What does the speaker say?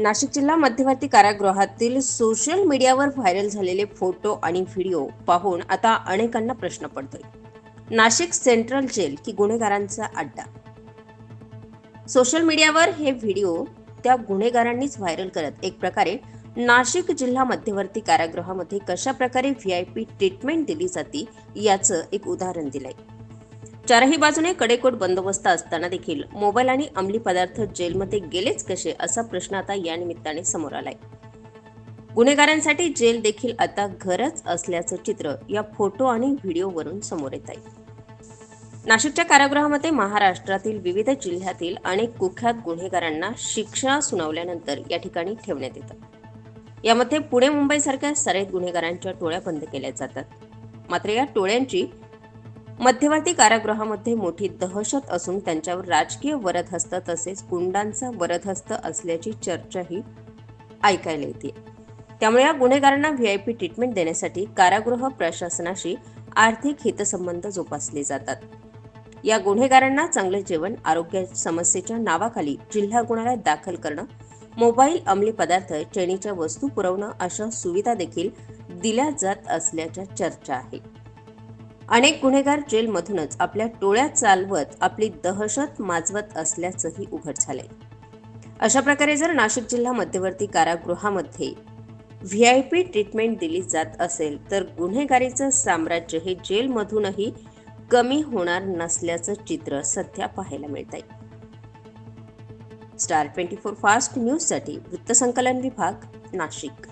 नाशिक जिल्हा मध्यवर्ती कारागृहातील सोशल मीडियावर व्हायरल झालेले फोटो आणि व्हिडिओ पाहून आता अनेकांना प्रश्न पडतोय. नाशिक सेंट्रल जेल की गुन्हेगारांचा अड्डा? सोशल मीडियावर हे व्हिडिओ त्या गुन्हेगारांनीच व्हायरल करत एक प्रकारे नाशिक जिल्हा मध्यवर्ती कारागृहामध्ये कशा प्रकारे व्ही आय पी ट्रीटमेंट दिली जाते याचं एक उदाहरण दिलंय. चारही बाजूने कडेकोट बंदोबस्त असताना देखील मोबाईल आणि अंमली पदार्थ जेलमध्ये गेलेच कसे असा प्रश्न आता या निमित्ताने समोर आलाय. गुन्हेगारांसाठी जेल देखील आता घरच असल्याचं चित्र या फोटो आणि व्हिडिओवरून समोर येत आहे. नाशिकच्या कारागृहामध्ये महाराष्ट्रातील विविध जिल्ह्यातील अनेक कुख्यात गुन्हेगारांना शिक्षा सुनावल्यानंतर या ठिकाणी ठेवण्यात येतं. यामध्ये पुणे मुंबईसारख्या सराईत गुन्हेगारांच्या टोळ्या बंद केल्या जातात. मात्र या टोळ्यांची मध्यवर्ती कारागृहामध्ये मोठी दहशत असून त्यांच्यावर राजकीय वरदहस्त तसेच गुंडांचा वरदहस्त असल्याची चर्चाही ऐकायला येते. त्यामुळे या गुन्हेगारांना व्ही आय पी ट्रीटमेंट देण्यासाठी कारागृह प्रशासनाशी आर्थिक हितसंबंध जोपासले जातात. या गुन्हेगारांना चांगले जेवण आरोग्य समस्येच्या नावाखाली जिल्हा गुन्हाळ्यात दाखल करणं मोबाईल अंमली पदार्थ चैनीच्या वस्तू पुरवणं अशा सुविधा देखील दिल्या जात असल्याच्या चर्चा आहे. अनेक गुन्हेगार जेलमधूनच आपल्या टोळ्या चालवत आपली दहशत माजवत असल्याचंही उघड झालंय. अशा प्रकारे जर नाशिक जिल्हा मध्यवर्ती कारागृहामध्ये व्ही आय पी ट्रीटमेंट दिली जात असेल तर गुन्हेगारीचं साम्राज्य हे जेलमधूनही कमी होणार नसल्याचं चित्र सध्या पाहायला मिळत आहे स्टार ट्वेंटी फोर फास्ट न्यूजसाठी वृत्तसंकलन विभाग नाशिक.